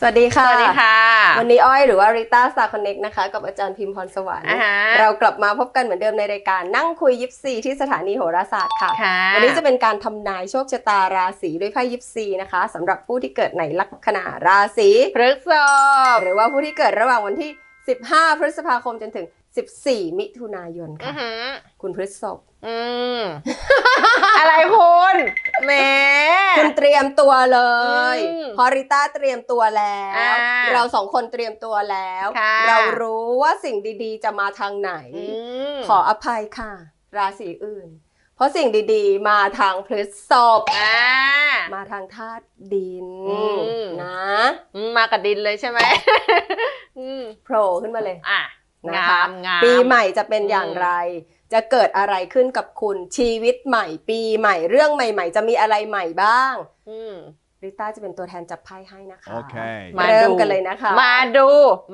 สวัสดีค่ะ สวัสดีค่ะ วันนี้อ้อยหรือว่าริต้าสตาร์คอนเน็กนะคะ กับอาจารย์พิมพรสวรรค์อ่าฮะเรากลับมาพบกันเหมือนเดิมในรายการนั่งคุยยิปซีที่สถานีโหราศาสตร์ค่ะค่ะวันนี้จะเป็นการทำนายโชคชะตาราศีด้วยไพ่ยิปซีนะคะสำหรับผู้ที่เกิดในลัคนาราศีพฤกษบหรือว่าผู้ที่เกิดระหว่างวันที่ 15 พฤษภาคมจนถึง 14 มิถุนายนอืค่ะอหือคุณพฤษภอืมอะไรคุณแหมคุณเตรียมตัวเลยอืมเพราะริต้าเตรียมตัวแล้วอ่าเราสองคนเตรียมตัวแล้วค่ะเรารู้ว่าสิ่งดีๆ จะมาทางไหนอืมขออภัยค่ะ ราศีอื่น เพราะสิ่งดีๆ มาทางพฤษภอ่ามาทางธาตุดินอืมนะอื มมากับดินเลยใช่ไหมอืมโผล่ขึ้นมาเลยอะนะงาคะมงามปีใหม่จะเป็นอืมอย่างไร จะเกิดอะไรขึ้นกับคุณชีวิตใหม่ ปีใหม่เรื่องใหม่ ๆ จะมีอะไรใหม่บ้างอืมริต้าจะเป็นตัวแทนจับไพ่ให้นะคะ Okay. มาเริ่มดูกันเลยนะคะ มาดู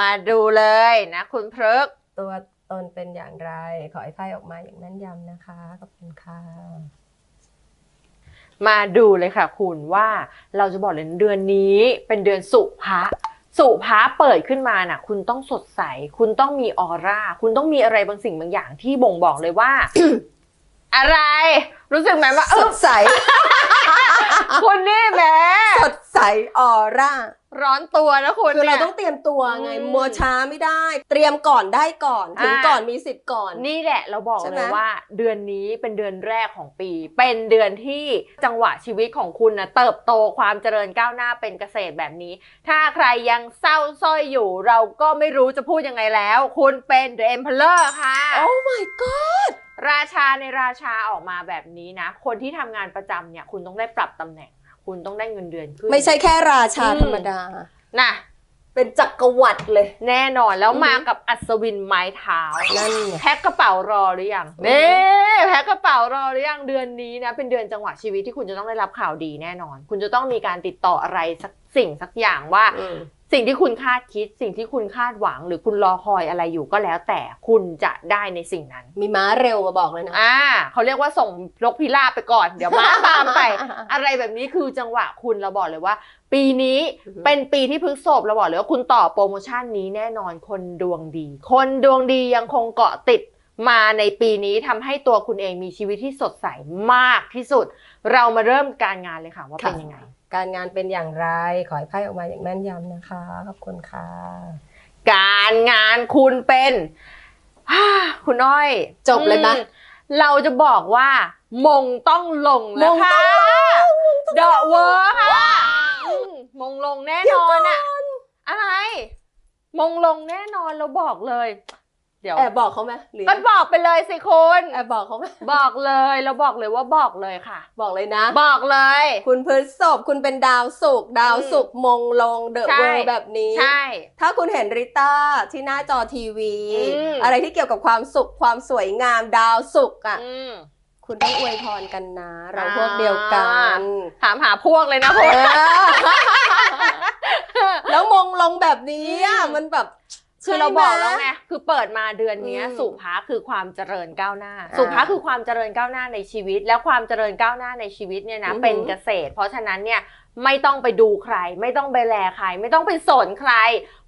มาดูเลยนะคุณพฤกษ์ตัวตนเป็นอย่างไร ขอให้ไพ่ออกมาอย่างแม่นยำนะคะขอบคุณค่ะ มาดูเลยค่ะคุณว่าเราจะบอกเลยเดือนนี้เป็นเดือนสุภะสุภาเปิดขึ้นมาน่ะ คุณต้องสดใส คุณต้องมีออร่า คุณต้องมีอะไรบางสิ่งบางอย่างที่บ่งบอกเลยว่า อะไร รู้สึกไหมว่าสดใส คุณนี่แหมสดใสออร่า ร้อนตัวนะคุณคือเรานี่ย ต้องเตรียมตัวไงอืมมัวช้าไม่ได้ เตรียมก่อนได้ก่อน ถึงอ่า ก่อนมีสิทธิ์ก่อน นี่แหละเราบอกใช่ไหเลม ยว่าเดือนนี้เป็นเดือนแรกของปี เป็นเดือนที่จังหวะชีวิตของคุณนะเติบโตความเจริญก้าวหน้าเป็นเกษตรแบบนี้ ถ้าใครยังเศร้าสร้อยอยู่ เราก็ไม่รู้จะพูดยังไงแล้ว คุณเป็น The Emperor ค่ะ โอ้ my god ราชาในราชาออกมาแบบนี้นะ คนที่ทำงานประจำเนี่ย คุณต้องได้ปรับตำแหน่ง คุณต้องได้เงินเดือนขึ้น ไม่ใช่แค่ราชาอืมธรรมดานะเป็นจักรวรรดิเลย แน่นอนแล้วอือหือมากับอัศวินไม้เท้านั่นไงแพ็คกระเป๋ารอหรือยังอือฮึนี่แพ็คกระเป๋ารอหรือยังเดือนนี้นะ เป็นเดือนจังหวะชีวิตที่คุณจะต้องได้รับข่าวดีแน่นอน คุณจะต้องมีการติดต่ออะไรสักสิ่งสักอย่างว่าอืม สิ่งที่คุณคาดคิด สิ่งที่คุณคาดหวัง หรือคุณรอคอยอะไรอยู่ก็แล้ว แต่คุณจะได้ในสิ่งนั้น มีม้าเร็วมาบอกเลยนะ อ่าเขาเรียกว่าส่งนกพิราบไปก่อน เดี๋ยวม้าตามไป อะไรแบบนี้คือจังหวะคุณเราบอกเลยว่า ปีนี้อือฮึเป็นปีที่พฤกษบเราบอกเลยว่าคุณต่อโปรโมชั่นนี้แน่นอนคนดวงดี คนดวงดียังคงเกาะติดมาในปีนี้ทำให้ตัวคุณเองมีชีวิตที่สดใสมากที่สุด เรามาเริ่มการงานเลยค่ะว่าเป็นยังไง การงานเป็นอย่างไร ขอให้ไพ่ออกมาอย่างแม่นยำนะคะ ขอบคุณค่ะ การงานคุณเป็นฮ่าคุณอ้อยจบเลยปะ อืมเราจะบอกว่า มงต้องลงแล้วมงต้ค่ะองลง เดอะเวอร์ค่ะอืมมงลงแน่นอนอะอะไร มงลงแน่นอนเราบอกเลย เดี๋ยวแอบบอกเขาไหมหรือก็บอกไปเลยสิคุณแอบบอกเขาไหมบอกเลยเราบอกเลยว่าบอกเลยค่ะ บอกเลยนะ บอกเลย คุณพฤษภคุณเป็นดาวศุกร์ดาวศุกร์มงลงเดอะใช่เวิร์แบบนี้ใช่ ถ้าคุณเห็นริต้าที่หน้าจอทีวีอืมอะไรที่เกี่ยวกับความสุขความสวยงามดาวศุกร์อะอืมคุณต้องอวยพรกันนะ เราอ่าพวกเดียวกัน ถามหาพวกเลยนะเอคุณอแล้วมงลงแบบนี้อะอืมมันแบบ คือเราบอกแล้วไงคือเปิดมาเดือนเนี้ยอืมสุภาคือความเจริญก้าวหน้าอ่าสุภาคือความเจริญก้าวหน้าในชีวิต แล้วความเจริญก้าวหน้าในชีวิตเนี่ยนะอือหือเป็นเกษตร เพราะฉะนั้นเนี่ยไม่ต้องไปดูใคร ไม่ต้องไปแลใคร ไม่ต้องไปสนใคร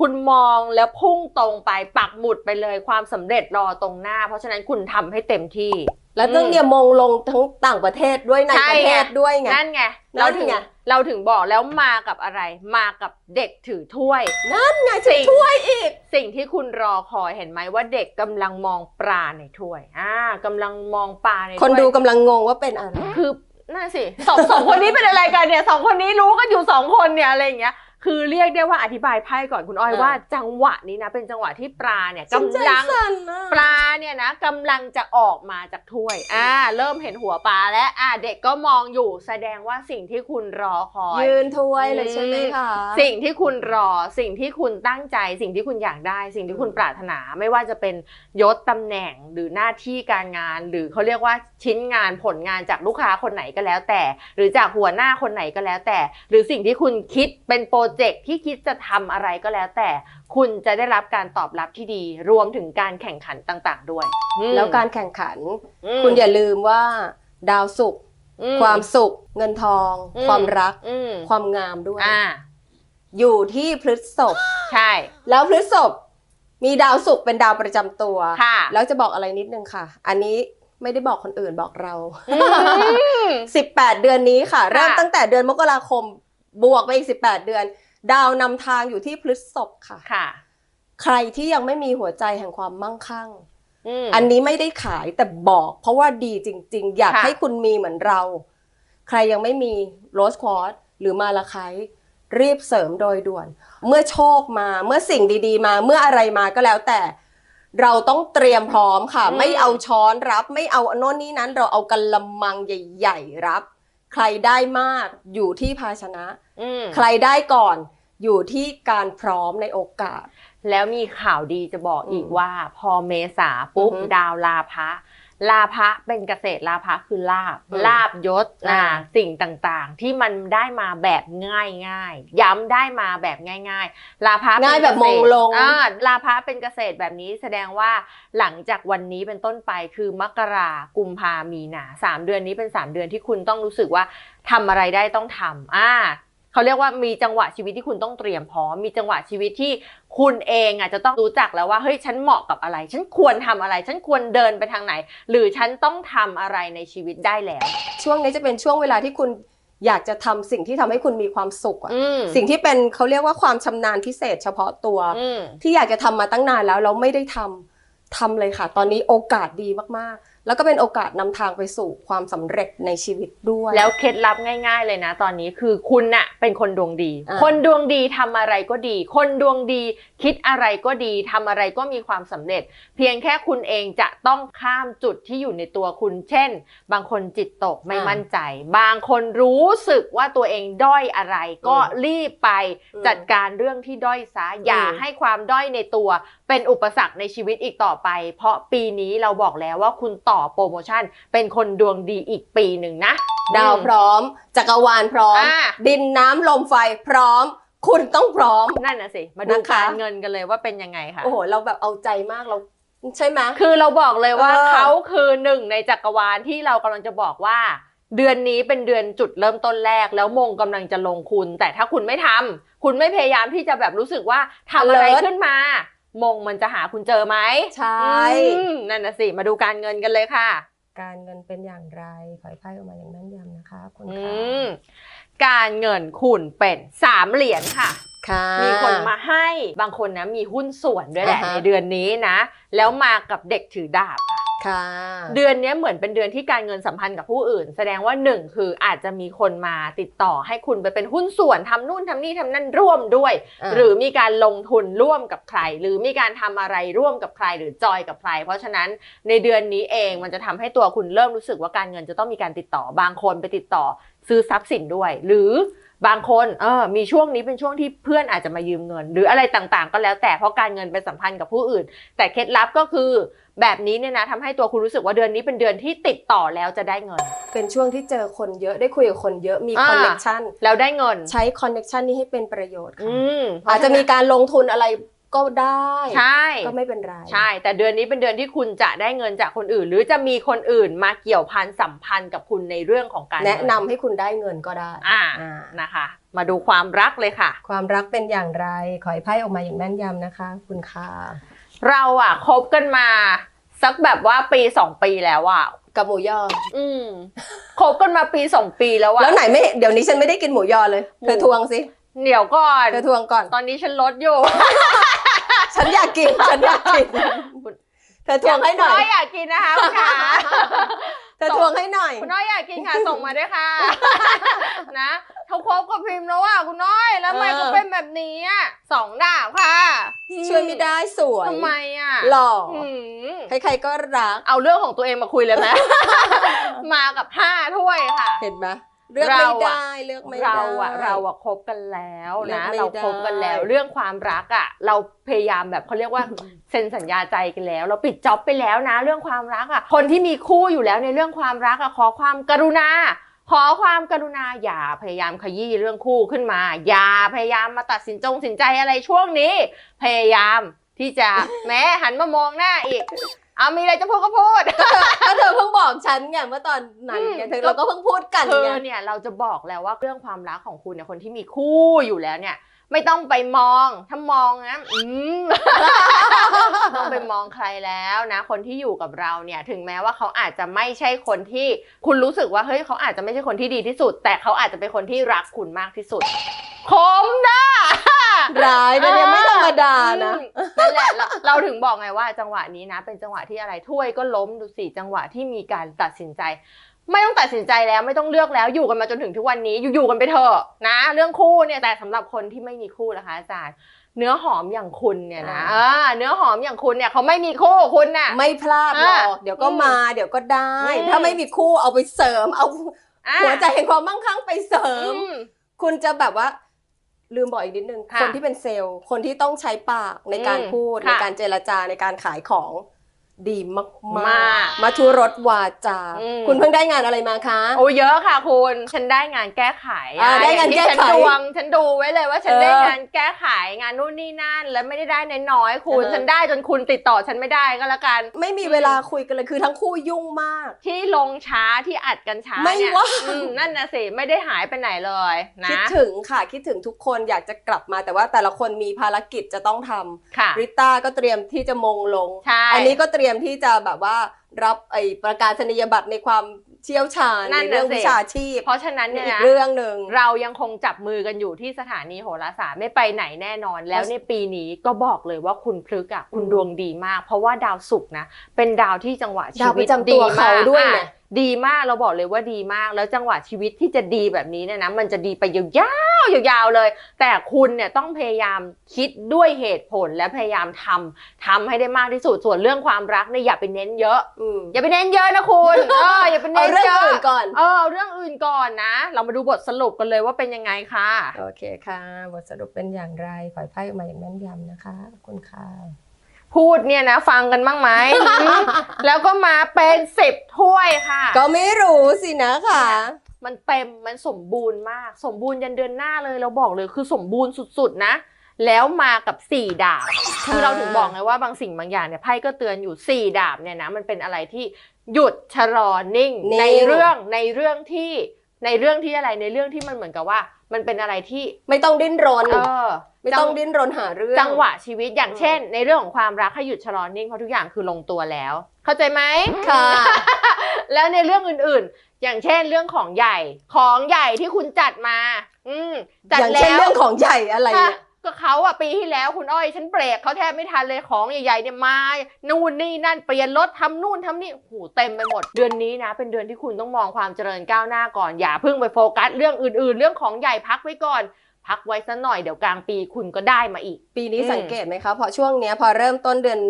คุณมองแล้วพุ่งตรงไปปักหมุดไปเลยความสำเร็จรอตรงหน้า เพราะฉะนั้นคุณทำให้เต็มที่ แล้วต้องเนี่ยมงลงทั้งต่างประเทศด้วยในใช่ประเทศไงด้วยไงนั่นไงนั่เรานถึงไงเราถึงบอกแล้วมากับอะไร มากับเด็กถือถ้วย นั่นไงถึงถ้วยอีก สิ่งที่คุณรอคอยเห็นไหมว่าเด็กกำลังมองปลาในถ้วยอ่ากำลังมองปลาในถ้วยคนดูกำลังงงว่าเป็นอะไรคือน่าสิสองสองคนนี้เป็นอะไรกันเนี่ยสองคนนี้รู้กันอยู่สองคนเนี่ยอะไรอย่างเงี้ย คือเรียกได้ว่าอธิบายไพ่ก่อนคุณอ้อยเออว่า จังหวะนี้นะเป็นจังหวะที่ปลาเนี่ยฉันใจกำลังสั่นนะปลาเนี่ยนะกำลังจะออกมาจากถ้วยอ่าเริ่มเห็นหัวปลาแล้วอ่าเด็กก็มองอยู่แสดงว่าสิ่งที่คุณรอคอยยืนถ้วยเลยใช่ไหมคะสิ่งที่คุณรอสิ่งที่คุณตั้งใจ สิ่งที่คุณอยากได้ สิ่งที่คุณปรารถนาไม่ว่าจะเป็นยศตำแหน่งหรือหน้าที่การงาน หรือเขาเรียกว่าชิ้นงานผลงานจากลูกค้าคนไหนก็แล้วแต่ หรือจากหัวหน้าคนไหนก็แล้วแต่ หรือสิ่งที่คุณคิดเป็นโปรเจกต์ที่คิดจะทำอะไรก็แล้วแต่คุณจะได้รับการตอบรับที่ดี รวมถึงการแข่งขันต่างๆ ด้วยอืมแล้วการแข่งขันอืมคุณอย่าลืมว่าดาวสุขอืความสุข เงินทองอืมความรักอืมความงามด้วยอ่าอยู่ที่พฤษภใช่ แล้วพฤษภมีดาวศุกร์เป็นดาวประจำตัวค่ะแล้วจะบอกอะไรนิดนึงค่ะ อันนี้ไม่ได้บอกคนอื่นบอกเราอืม18 เดือนนี้ค่ะค่ะ เริ่มตั้งแต่เดือนมกราคม บวกไปอีก 18 เดือน ดาวนำทางอยู่ที่พฤษภค่ะ ค่ะ ใครที่ยังไม่มีหัวใจแห่งความมั่งคั่งอืมอันนี้ไม่ได้ขายแต่บอก เพราะว่าดีจริง ๆ อยากค่ะให้คุณมีเหมือนเรา ใครยังไม่มีโรสควอตหรือมาละไครรีบเสริมโดยด่วน เมื่อโชคมาเมื่อสิ่งดี ๆ มาเมื่ออะไรมาก็แล้วแต่ เราต้องเตรียมพร้อมค่ะอืมไม่เอาช้อนรับ ไม่เอาโน่นนี่นั้น เราเอากระมังใหญ่ ๆ รับ ใครได้มากอยู่ที่ภาชนะอืมใครได้ก่อนอยู่ที่การพร้อมในโอกาส แล้วมีข่าวดีจะบอกอีกอืมว่า พอเมษาปุ๊บอือฮึดาวลาภะ ลาภะเป็นเกษตรลาภะคือลาบอืมลาบยศอ่าอ่าสิ่งต่างๆ ที่มันได้มาแบบง่ายง่ายๆย้ำได้มาแบบง่าย ๆ ลาภะเป็นง่ายแบบเกษตรมงลงอ่าลาภะเป็นเกษตรแบบนี้แสดงว่าหลังจากวันนี้เป็นต้นไปคือมกรากุมภามีนาสามเดือนนี้เป็นสามเดือนที่คุณต้องรู้สึกว่าทำอะไรได้ต้องทำอ่า เขาเรียกว่ามีจังหวะชีวิตที่คุณต้องเตรียมพร้อม มีจังหวะชีวิตที่คุณเองอะจะต้องรู้จักแล้วว่าเฮ้ยฉันเหมาะกับอะไร ฉันควรทำอะไร ฉันควรเดินไปทางไหน หรือฉันต้องทำอะไรในชีวิตได้แล้ว ช่วงนี้จะเป็นช่วงเวลาที่คุณอยากจะทำสิ่งที่ทำให้คุณมีความสุขอะอืมสิ่งที่เป็นเขาเรียกว่าความชำนาญพิเศษเฉพาะตัวอืมที่อยากจะทำมาตั้งนานแล้วเราไม่ได้ทำทำเลยค่ะ ตอนนี้โอกาสดีมากๆแล้วก็เป็นโอกาสนำทางไปสู่ความสำเร็จในชีวิตด้วย แล้วเคล็ดลับง่าย ๆ เลยนะ ตอนนี้คือคุณน่ะเป็นคนดวงดีอ่าคนดวงดีทำอะไรก็ดี คนดวงดีคิดอะไรก็ดีทำอะไรก็มีความสำเร็จ เพียงแค่คุณเองจะต้องข้ามจุดที่อยู่ในตัวคุณ เช่น บางคนจิตตกไม่อ่ามั่มั่นใจ บางคนรู้สึกว่าตัวเองด้อยอะไร ก็อืมรีบไปอืมจัดการเรื่องที่ด้อยซะอย่าอืมให้ความด้อยในตัว เป็นอุปสรรคในชีวิตอีกต่อไป เพราะปีนี้เราบอกแล้วว่าคุณต่อโปรโมชั่น เป็นคนดวงดีอีกปีหนึ่งนะ ดาวพร้อม จักรวาลพร้อม อ่า ดินน้ำลมไฟพร้อม คุณต้องพร้อม นั่นนะสิ มาดูนะคะ การเงินกันเลยว่าเป็นยังไงค่ะ โอ้โห เราแบบเอาใจมากเรา ใช่ไหม คือเราบอกเลยว่าเออ เขาคือหนึ่งในจักรวาลที่เรากำลังจะบอกว่า เดือนนี้เป็นเดือนจุดเริ่มต้นแรกแล้วมงกำลังจะลงคุณ แต่ถ้าคุณไม่ทำคุณไม่พยายามที่จะแบบรู้สึกว่าทำอะไร Alert ขึ้นมา มงมันจะหาคุณเจอไหมใช่อืมนั่นนะสิ มาดูการเงินกันเลยค่ะ การเงินเป็นอย่างไรขอให้ไพ่ออกมาอย่างแม่นยำนะคะ คุณอืค่ะมการเงินคุณเป็นสามเหรียญค่ะ ค่ะ มีคนมาให้บางคนนะมีหุ้นส่วนด้วยแหละอ่าฮะ ในเดือนนี้นะ แล้วมากับเด็กถือดาบค่ะ เดือนนี้เหมือนเป็นเดือนที่การเงินสัมพันธ์กับผู้อื่น แสดงว่าหนึ่งคืออาจจะมีคนมาติดต่อให้คุณไปเป็นหุ้นส่วนทำนู่นทำนี่ทำนั่นร่วมด้วยอ่าหรือมีการลงทุนร่วมกับใคร หรือมีการทำอะไรร่วมกับใครหรือจอยกับใคร เพราะฉะนั้นในเดือนนี้เองมันจะทำให้ตัวคุณเริ่มรู้สึกว่าการเงินจะต้องมีการติดต่อบางคนไปติดต่อซื้อทรัพย์สินด้วย หรือ บางคนเออมีช่วงนี้เป็นช่วงที่เพื่อนอาจจะมายืมเงิน หรืออะไรต่างๆ ก็แล้วแต่เพราะการเงินเป็นสัมพันธ์กับผู้อื่น แต่เคล็ดลับก็คือแบบนี้เนี่ยนะทำให้ตัวคุณรู้สึกว่าเดือนนี้เป็นเดือนที่ติดต่อแล้วจะได้เงิน เป็นช่วงที่เจอคนเยอะได้คุยกับคนเยอะมีอ่าคอนเน c t ชันแล้วได้เงิน ใช้คอนเน c t ชันนี้ให้เป็นประโยชน์ค่ะอืมอาจจะมีการลงทุนอะไร ก็ได้ใช่ก็ไม่เป็นไรใช่ แต่เดือนนี้เป็นเดือนที่คุณจะได้เงินจากคนอื่น หรือจะมีคนอื่นมาเกี่ยวพันสัมพันธ์กับคุณในเรื่องของการเงิแนะนำให้คุณได้เงินก็ได้อ่าอ่านะคะ มาดูความรักเลยค่ะ ความรักเป็นอย่างไรขอให้ไพ่ออกมาอย่างแม่นยำนะคะ คุณค่ะเราอะคบกันมา สักแบบว่าปีสองปีแล้วอะกับหมูยอ อืมคบกันมาปีสองปีแล้วอะแล้วไหนไม่เดี๋ยวนี้ฉันไม่ได้กินหมูยอเลยหมูเธอทวงสิ เดี๋ยวก่อน เธอทวงก่อน ตอนนี้ฉันลดอยู่ ฉันอยากกิน ฉันอยากกิน เธอทวงให้หน่อคุณยน้อยอยากกินนะคะคุณขาเธอทวงให้หน่อย คุณน้อยอยากกินค่ะ ส่งมาด้วยค่ะ นะเขาคบกับพิมพ์แล้วอะคุณน้อย แล้วทำไมเออเขาเป็นแบบนี้อะสองดาบค่ะช่วยไม่ได้สวยทำไมอะหล่อหืมใครๆก็รัก เอาเรื่องของตัวเองมาคุยเลยไหมมากับห้าถ้วยค่ะ เห็นไหม เลือกไม่เราอะได้เลือกไม่ได้เราอะเราอะคบกันแล้วนะเลือกไม่เราคบกันแล้วได้เรื่องความรักอะเราพยายามแบบเขาเรียกว่าเซ็นสัญญาใจกันแล้ว เราปิดจ็อบไปแล้วนะ เรื่องความรักอะคนที่มีคู่อยู่แล้วในเรื่องความรักอะขอความกรุณาขอความกรุณาอย่าพยายามขยี้เรื่องคู่ขึ้นมา อย่าพยายามมาตัดสินจงสินใจอะไรช่วงนี้ พยายามที่จะแม้หันมามองหน้าอีก เอามีอะไรจะพูดก็พูดก็เธอเพิ่งบอกฉันไงเมื่อตอนนั้นไงอืมเธอเราก็เพิ่งพูดกันเธไงอเนี่ยเราจะบอกแล้วว่าเรื่องความรักของคุณเนี่ยคนที่มีคู่อยู่แล้วเนี่ย ไม่ต้องไปมองถ้ามองนะอืมไม่ต้องไปมองใครแล้วนะ คนที่อยู่กับเราเนี่ย ถึงแม้ว่าเขาอาจจะไม่ใช่คนที่คุณรู้สึกว่าเฮ้ยเขาอาจจะไม่ใช่คนที่ดีที่สุด แต่เขาอาจจะเป็นคนที่รักคุณมากที่สุดคมนะ ร้ายนะเนี่ยไม่ธรรมดานะอืมนั่นแหละเราเราถึงบอกไงว่าจังหวะนี้นะ เป็นจังหวะที่อะไรถ้วยก็ล้มดูสิจังหวะที่มีการตัดสินใจ ไม่ต้องตัดสินใจแล้วไม่ต้องเลือกแล้วอยู่กันมาจนถึงทุกวันนี้อยู่ๆกันไปเถอะนะ เรื่องคู่เนี่ยแต่สำหรับคนที่ไม่มีคู่นะคะอาจารย์เนื้อหอมอย่างคุณเนี่ยนะอ่าเออเนื้อหอมอย่างคุณเนี่ยเขาไม่มีคู่คุณน่ะ ไม่พลาดหรอกอะเดี๋ยวก็อืมมาเดี๋ยวก็ได้อืมถ้าไม่มีคู่เอาไปเสริมเอาอะหัวใจแห่งความมั่งคั่งไปเสริมอืมคุณจะแบบว่า ลืมบอกอีกนิดนึง ค่ะคนที่เป็นเซลล์ คนที่ต้องใช้ปากในการอืมพูด ค่ะ ในการเจรจาในการขายของ ดีมากมากๆมาทุรสวาจา อืม คุณเพิ่งได้งานอะไรมาคะ โอ้เยอะค่ะคุณ ฉันได้งานแก้ไขอ่าได้งานอย่ที่แก้ไขฉันดวง ฉันดูไว้เลยว่าฉันเออได้งานแก้ไขงานนู่นนี่นั่น แล้วไม่ได้ได้น้อยๆคุณ เออ ฉันได้จนคุณติดต่อฉันไม่ได้ก็แล้วกัน ไม่มีเวลาคุยกันเลยคือทั้งคู่ยุ่งมาก ที่ลงช้าที่อัดกันช้าไม่เนี่ยว่าง อืมนั่นนะสิไม่ได้หายไปไหนเลยนะคิดถึงค่ะ คิดถึงทุกคนอยากจะกลับมาแต่ว่าแต่ละคนมีภารกิจจะต้องทำค่ะริต้าก็เตรียมที่จะมงลง ใช่ อันนี้ก็เตรียมที่จะแบบว่ารับไอ้ประกาศนียบัตรในความเชี่ยวชาญนั่ในนน่ะเรื่องสิ วิชาชีพเพราะฉะนั้นเนี่ยอีกนะเรื่องหนึ่ง เรายังคงจับมือกันอยู่ที่สถานีโหราศาสตร์ไม่ไปไหนแน่นอน แล้วในปีนี้ก็บอกเลยว่าคุณพฤกษ์อะคุณอืมดวงดีมาก เพราะว่าดาวศุกร์นะเป็นดาวที่จังหวะชีดาวปวิตระจำตัวดีเขามากด้วยอะไง ดีมากเราบอกเลยว่าดีมาก แล้วจังหวะชีวิตที่จะดีแบบนี้เนี่ยนะมันจะดีไปยาวๆยาวๆเลย แต่คุณเนี่ยต้องพยายามคิดด้วยเหตุผลและพยายามทำทำให้ได้มากที่สุดส่วนเรื่องความรักเนี่ยอย่าไปเน้นเยอะอืมอย่าไปเน้นเยอะนะคุณเอออย่าไปเอาเน้นเรื่องเยอะอื่นก่อนเออเอาเรื่องอื่นก่อนนะ เรามาดูบทสรุปกันเลยว่าเป็นยังไงค่ะโอเคค่ะ บทสรุปเป็นอย่างไรขอให้ไพ่ออกมาอย่างแม่นยำนะคะขอบคุณค่ะ พูดเนี่ยนะฟังกันบ้างไหมอืมแล้วก็มาเป็นสิบถ้วยค่ะ ก็ไม่รู้สินะคะมันเต็มมันสมบูรณ์มาก สมบูรณ์ยันเดือนหน้าเลยเราบอกเลยคือสมบูรณ์สุดๆนะ แล้วมากับสี่ดาบคือเราถึงบอกไงว่าบางสิ่งบางอย่างเนี่ยไพ่ก็เตือนอยู่สี่ดาบเนี่ยนะมันเป็นอะไรที่หยุดชะลอนิ่งนิ่งในเรื่องในเรื่องที่ในเรื่องที่อะไรในเรื่องที่มันเหมือนกับว่า มันเป็นอะไรที่ไม่ต้องดิ้นรนเออไม่ต้องดิ้นรนหาเรื่อง จังหวะชีวิตอย่างอืมเช่น ในเรื่องของความรักให้หยุดชะลอนิ่งเพราะทุกอย่างคือลงตัวแล้ว เข้าใจไหมค่ะ แล้วในเรื่องอื่นๆ อย่างเช่นเรื่องของใหญ่ของใหญ่ที่คุณจัดมา อืมจัดอย่างแล้เช่นวเรื่องของใหญ่อะไรค่ะเนี่ย ก็เขาอะปีที่แล้วคุณอ้อยฉันเบรกเขาแทบไม่ทันเลยของใหญ่ๆเนี่ยมานู่นนี่นั่นเปลี่ยนรถทำนู่นทำนี่โหูเต็มไปหมด เดือนนี้นะ เป็นเดือนที่คุณต้องมองความเจริญก้าวหน้าก่อนอย่าเพิ่งไปโฟกัสเรื่องอื่นๆ เรื่องของใหญ่พักไว้ก่อนพักไว้ซะหน่อยเดี๋ยวกลางปีคุณก็ได้มาอีก ปีนี้อืมสังเกตไหมคะเพราะช่วงเนี้ยพอเริ่มต้นเดือน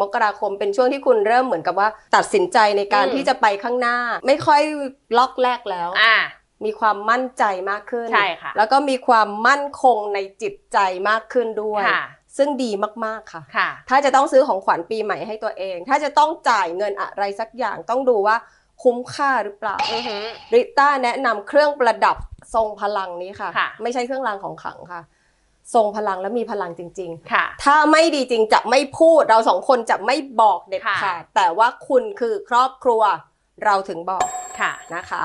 มกราคมเป็นช่วงที่คุณเริ่มเหมือนกับว่า ตัดสินใจในการอืมที่จะไปข้างหน้า ไม่ค่อยล็อกแรกแล้วอ่า มีความมั่นใจมากขึ้น ใช่ค่ะ แล้วก็มีความมั่นคงในจิตใจมากขึ้นด้วยค่ะซึ่งดีมากๆค่ะค่ะ ถ้าจะต้องซื้อของขวัญปีใหม่ให้ตัวเอง ถ้าจะต้องจ่ายเงินอะไรสักอย่างต้องดูว่าคุ้มค่าหรือเปล่าอือหือริต้าแนะนำเครื่องประดับทรงพลังนี้ค่ะค่ะ ไม่ใช่เครื่องรางของขลังค่ะ ทรงพลังและมีพลังจริง ๆ ค่ะ ถ้าไม่ดีจริงจะไม่พูดเราสองคนจะไม่บอกเด็ดค่ะขาดแต่ว่าคุณคือครอบครัวเราถึงบอกค่ะนะคะ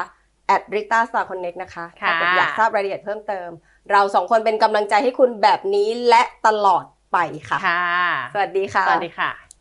แอดริต้าสตาร์คอนเน็กนะคะค่ะถ้าเกิดอยากทราบรายละเอียดเพิ่มเติม เราสองคนเป็นกำลังใจให้คุณแบบนี้และตลอดไปค่ะค่ะสวัสดีค่ะ สวัสดีค่ะ